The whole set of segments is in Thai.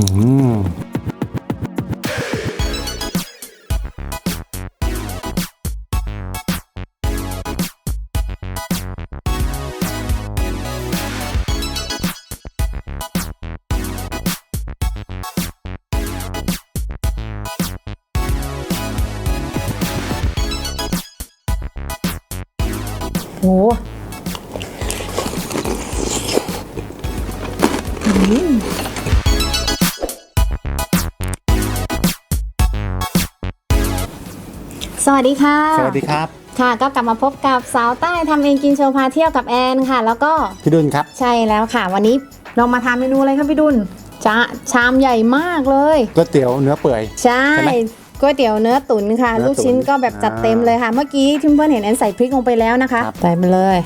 อืมโวัสดีค่ะ สวัสดีครับ ค่ะก็กลับมาพบกับสาวใต้ทำเองกินโชว์พาเที่ยวกับแอนค่ะ แล้วก็พี่ดุลครับ ใช่แล้วค่ะ วันนี้เรามาทำเมนูอะไรครับพี่ดุลจะชามใหญ่มากเลยก๋วยเตี๋ยวเนื้อเปื่อย ใช่ใช่ไหมก๋วยเตี๋ยวเนื้อตุ๋นค่ะเนื้อตุ๋นลูกชิ้นก็แบบจัดเต็มเลยค่ะ เมื่อกี้ที่เพื่อนเห็นแอนใส่พริกลงไปแล้วนะคะครับใส่ไปเลย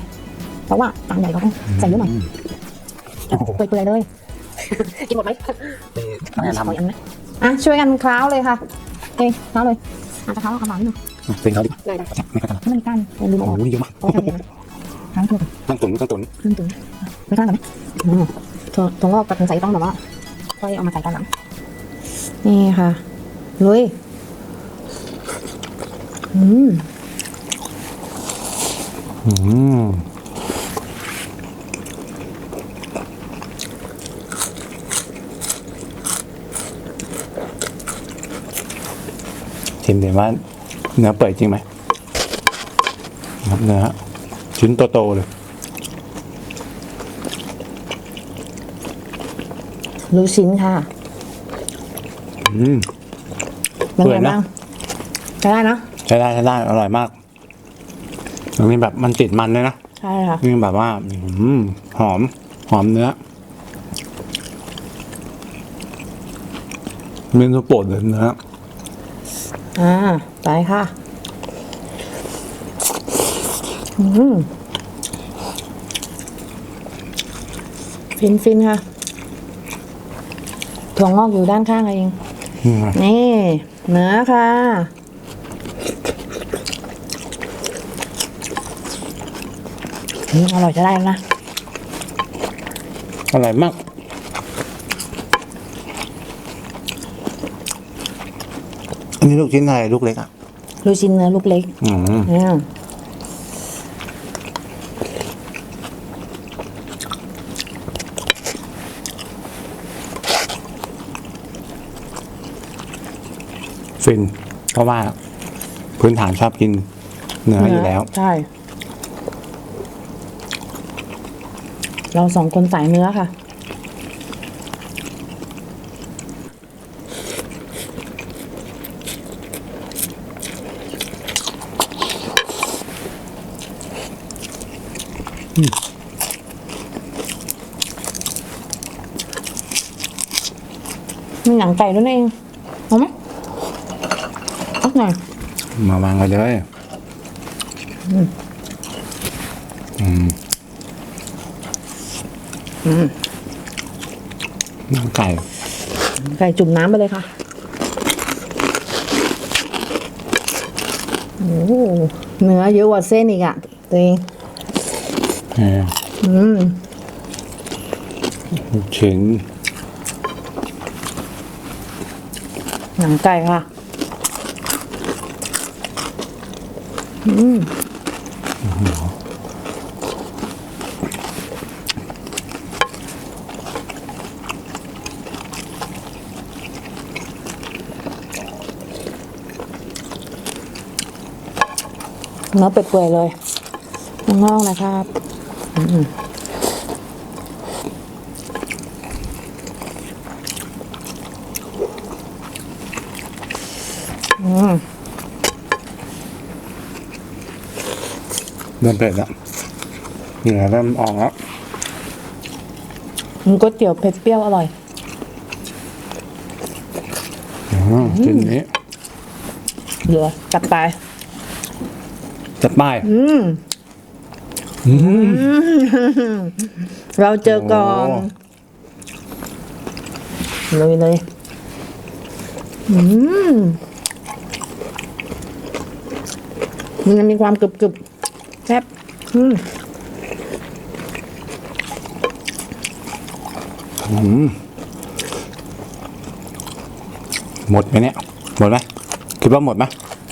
เพราะว่าจานใหญ่เราต้องใส่เยอะหน่อยโอ้โหเปื่อยๆเลยกินหมดไหมแนะนขออย่างนั้นอะช่วยกันคล้าวเลยค่ะเอ้ยคล้าวเลยอาจจะคล้าวเอาคำหวานนิดนึงำ เป็นเขาดิได้ได้ไม่ค่อยถนัดให้มันมีก้านอย่าลืมโอ้เอาออกโหนี่เยอะมากเอาแค่นี้นะคล้าวถั่วก่อนต้องตุ๋นต้องตุ๋นครึ่งตุ๋นไม่ก้านกันไหมอืมถั่วถั่วงอกกับถั่วใสต้องแบบว่าค่อยเอามาใส่ตอนหลังนี่ค่ะลุยอืมอืมชิมดีว่า เนื้อเปื่อยจริงไหมครับเนื้อชิ้นโตๆเลยลูกชิ้นค่ะ อืมเป็นเปื่ไงอยนะ บ้างใช้ได้นะใช้ได้ใช้ได้อร่อยมากมันมีแบบมันติดมันเลยนะใช่ค่ะนี่แบบว่าอืมหอม หอมเนื้อเมนูโปรดเลยเนื้อ อ่าไปค่ะ อืมฟินฟินค่ะ ถั่วงอกอยู่ด้านข้างเอง นี่เนื้อค่ะอืมอร่อยจะได้แล้วนะ อร่อยมาก นนี้ลูกชิ้นอะไรลูกเล็กอะลูกชิ้นเนื้อลูกเล็กอืมอืมฟินเพราะว่าพื้นฐานชอบกินเนื้ออยู่แล้ว ใช่ เราสองคนสายเนื้อค่ะ มีหนังไก่ด้วยนะเองเอาไหมเอาหน่อยมาวางกันเลยอืมอืมน้ำไก่ ไก่จุ่มน้ำไปเลยค่ะโอ้โหเนื้อเยอะกว่าเส้นอีกอะตัวเองเอออืมลูกชิ้น หนังไก่ค่ะ อืมเนื้อเปื่อยๆเลยงอกๆนะครับ อืม อืม เริ่มเผ็ดแล้วเหงื่อเริ่มออกแล้วมันก๋วยเตี๋ยวเผ็ดเปรี้ยวอร่อยอืมชิ้นนี้เหลือจัดไป จัดป้ายอืมอืม เราเจอก่อนโอ้เลยเลยอืมมันมีความกรึบกรึบๆ แซ่บอืมอืมหมดไหมเนี่ย หมดไหมคิดว่าหมดไหม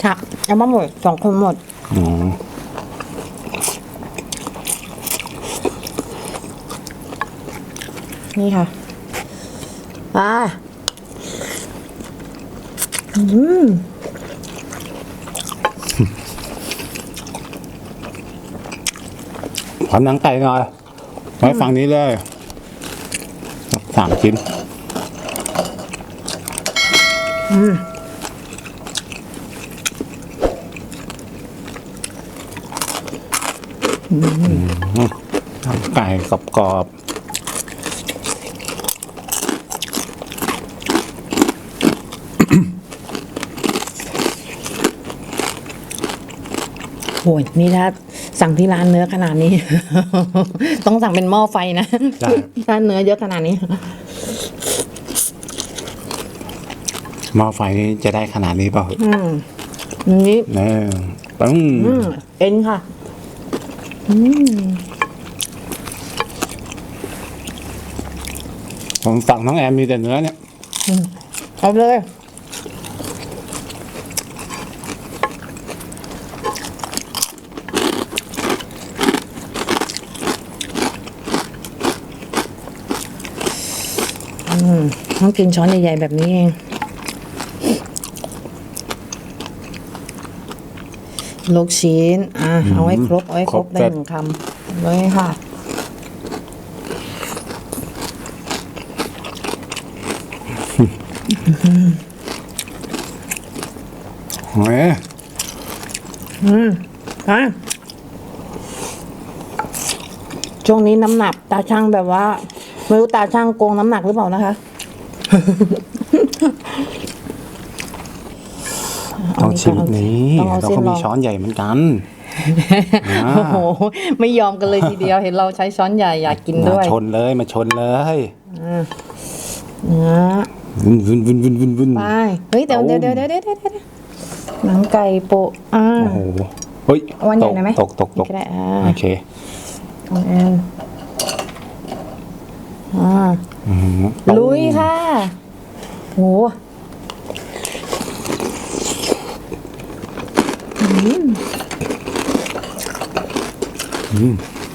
ค่ะเอามาหมดสองคนหมดอืมนี่ค่ะอ่าอืม ขอหนังไก่หน่อยไว้ฝั่งนี้เลยสามชิ้นหนังไก่กรอบโอ้ยนี่ถ้า สั่งที่ร้านเนื้อขนาดนี้ ต้องสั่งเป็นหม้อไฟนะๆใช่ ถ้าเนื้อเยอะขนาดนี้ หม้อไฟนี้จะได้ขนาดนี้เปล่าอืมนี่เนี่ยปึ้งอืมเอ็นค่ะอืมผมสั่งน้องแอมมีแต่เนื้อเนี่ย เอาเลย อืมต้องกินช้อนใหญ่ๆแบบนี้เองลูกชิ้น อะ เอาไว้ครบ เอาไว้ครบได้หนึ่งคำเลยค่ะเฮ้ยอืมอะช่วงนี้น้ำหนักตาช่างแบบว่า ไม่รู้ตาช่างโกงน้ำหนักหรือเปล่านะคะต้องชิมนี้ต้องเอาเราเส้นก็รมีองช้อนใหญ่เหมือนกันอ่าโอ้โหไม่ยอมกันเลยทีเดียวเห็นเราใช้ช้อนใหญ่อยากกินมาด้วยชนเลยมาชนเลยเนื้อวุ่นวุ่นวุ่นวุ่นวุ่นวุ่นไปเฮ้ยเดี๋ยวเอาเดี๋ยวเดี๋ยวเดี๋ยวเดี๋ยวเดี๋ยวเดี๋ยวหนังไก่โปะอ่าโอ้โหเฮ้ยเอาวันใหญ่ตกหน่อยไหมตกตกตกก็ได้อ่าโอเคของแอนอ่า อืม ลุยค่ะโห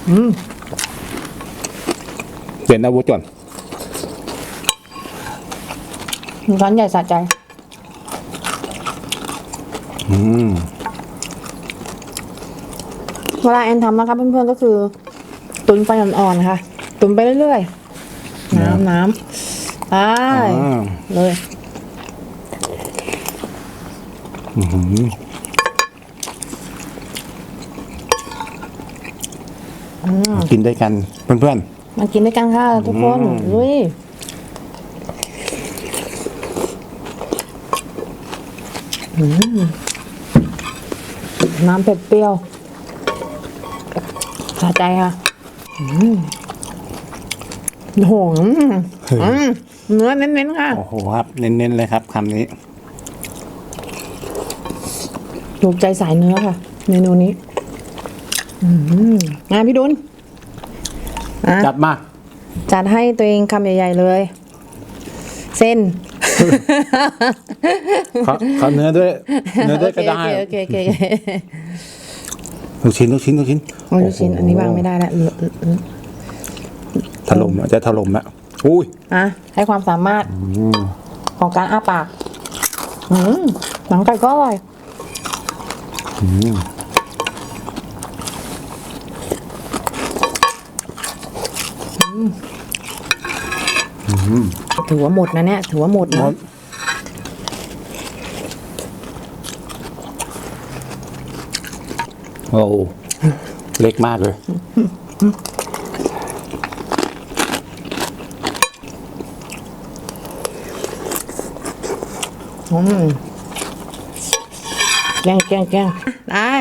อืมเปลี่ยนอาวุธก่อนช้อนใหญ่สะใจ อืมเวลาแอนทำนะคะเพื่อนๆก็คือ ตุนไฟอ่อนๆค่ะ ตุนไปเรื่อยๆ น้ำน้ำไปอ่าเลยอื้อหือกินด้วยกันเพื่อนมากินด้วยกันค่ะทุกคนอืมลุยอืมน้ำเผ็ดเปรี้ยวสะใจค่ะ อืม โอ้โหอืมอืมเนื้อเน้นๆค่ะๆโอ้โหครับ เน้นๆเลยครับคำนี้ ถูกใจสายเนื้อค่ะ เมนูนี้อืมงานพี่ดุลอะจัดมา จัดให้ตัวเองคำใหญ่ ๆเลย เส้นขอขอเนื้อด้วย เนื้อด้วยก็ได้โอเคโอเคโอเคโอเคลูกชิ้นลูกชิ้นลูกชิ้นโอ้ยลูกชิ้นอันนี้วางไม่ได้ละเหลือเหลือเหลือ ถล่มอะจะถล่มแล้วอุ้ยอะให้ความสามารถของการอ้าปากอืมหนังไก่ก็อร่อยถือว่าหมดนะเนี่ยถือว่าหมดหมนะดโอ้เล็กมากเลย แกงแกงแกงได้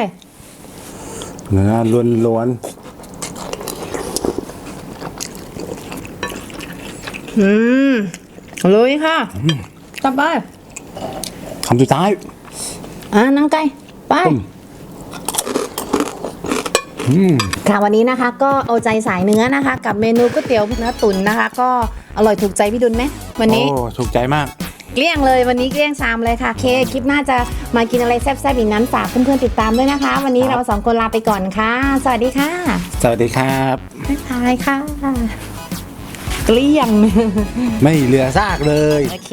เนื้อล้วนอืมเลยค่ะกลับไปๆคำสุดท้าย อะนังไก่ไปอืมค่ะวันนี้นะคะก็เอาใจสายเนื้อนะคะ กับเมนูก๋วยเตี๋ยวเนื้อตุ๋นนะคะ ก็อร่อยถูกใจพี่ดุลไหมวันนี้โอ้ถูกใจมาก เกลี้ยงเลยวันนี้เกลี้ยงชามเลยค่ะ เคคลิปหน้าจะมากินอะไรแซ่บๆอีกนั้นฝากเพื่อนๆติดตามด้วยนะคะ วันนี้เราสองคนลาไปก่อนค่ะ สวัสดีค่ะสวัสดีครับ บ๊ายบายค่ะ เกลี้ยง ไม่เหลือซากเลย โอเค